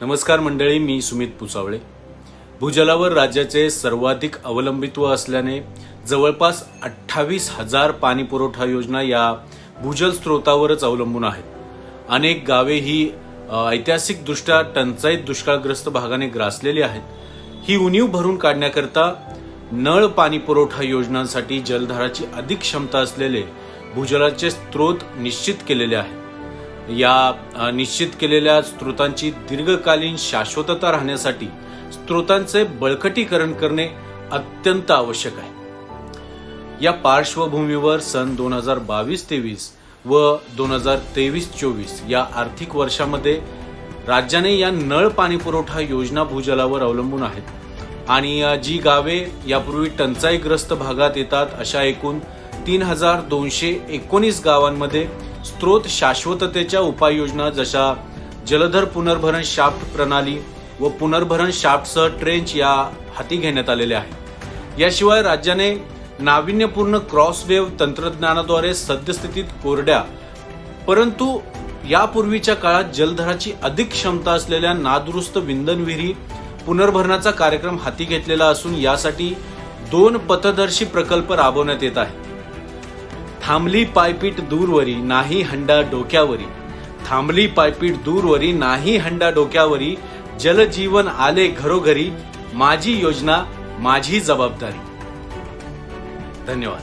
नमस्कार मंडळी मी सुमित पुसावळे. भूजलावर राज्याचे सर्वाधिक अवलंबित्व असल्याने जवळपास अठ्ठावीस हजार पाणी पुरवठा योजना या भूजल स्रोतावरच अवलंबून आहेत. अनेक गावे ही ऐतिहासिकदृष्ट्या टंचाईत दुष्काळग्रस्त भागाने ग्रासलेली आहेत. ही उणीव भरून काढण्याकरता नळ पाणी पुरवठा योजनांसाठी जलधाराची अधिक क्षमता असलेले भूजलाचे स्रोत निश्चित केलेले आहेत. या निश्चित केलेल्या स्रोतांची दीर्घकालीन शाश्वतता राहण्यासाठी स्त्रोतांचे बळकटीकरण करणे अत्यंत आवश्यक आहे. या पार्श्वभूमीवर सन दोन हजार बावीस तेवीस व दोन हजार तेवीस चोवीस या आर्थिक वर्षामध्ये राज्याने या नळ पाणी पुरवठा योजना भूजलावर अवलंबून आहेत आणि जी गावे यापूर्वी टंचाईग्रस्त भागात येतात अशा एकूण तीन हजार दोनशे एकोणीस गावांमध्ये स्त्रोत शाश्वततेच्या उपाययोजना जशा जलधर पुनर्भरण शाफ्ट प्रणाली व पुनर्भरण शाफ्टसह ट्रेंच या हाती घेण्यात आलेल्या आहेत. याशिवाय राज्याने नाविन्यपूर्ण क्रॉसवेव्ह तंत्रज्ञानाद्वारे सद्यस्थितीत कोरड्या परंतु यापूर्वीच्या काळात जलधराची अधिक क्षमता असलेल्या नादुरुस्त विंदन विहिरी पुनर्भरणाचा कार्यक्रम हाती घेतलेला असून यासाठी दोन पथदर्शी प्रकल्प राबवण्यात येत आहे थांबली पायपीट दूरवरी नाही हंडा डोक्यावरी. थांबली पायपीट दूरवरी नाही हंडा डोक्यावरी. जलजीवन आले घरोघरी. माझी योजना माझी जबाबदारी. धन्यवाद.